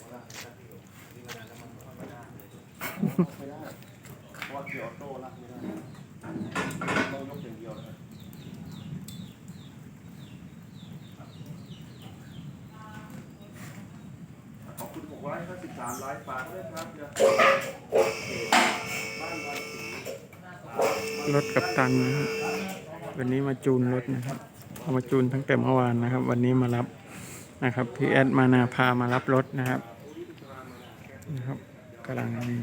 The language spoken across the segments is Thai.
ไม่ได้เพราะว่าเกียร์ออโต้รักไม่ได้ต้องยกอย่างเดียวนะครับขอบคุณ653ไลฟ์ฝากด้วยครับเดี๋ยบ้านวันศรีรถกับตันนะครับวันนี้มาจูนรถนะครับเอามาจูนตั้งแต่เมื่อวานนะครับ วันนี้มารับนะครับพี่แอดมานาพามารับรถนะครับ นะครับกำลังนี่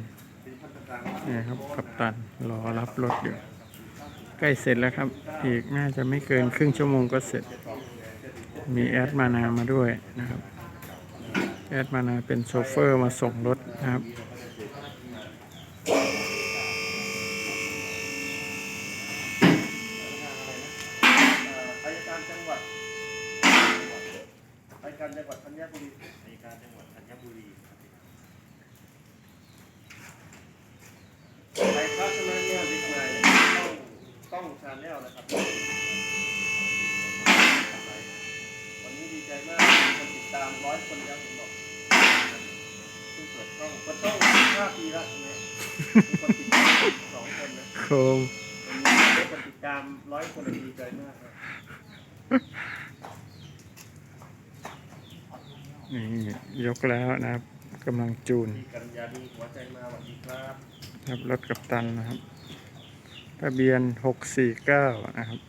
นะครับกับตันรอรับรถอยู่ใกล้เสร็จแล้วครับ อีกน่าจะไม่เกินครึ่งชั่วโมงก็เสร็จ มีแอดมานามาด้วยนะครับ แอดมานาเป็นโชเฟอร์มาส่งรถนะครับการจังหวัดธัญบุรีอายการจังหวัดธัญบุรี ต้องชาแนลนะครับ วันนี้ดีใจมากมีคนติดตามร้อยคนแล้วผมบอกเพิ่งเปิดช่องเปิดช่องห้าปีแล้วเนี่ยมีคนติดตามสองคนนะโคมวันนี้ได้คนติดตามร้อยคนเลยดีใจมากครับนี่ยกแล้วนะครับกำลังจูนมีกันยาดีหัวใจมาสวัสดีครับ ครับรถกับตันนะครับ ทะเบียน 649 นะครับ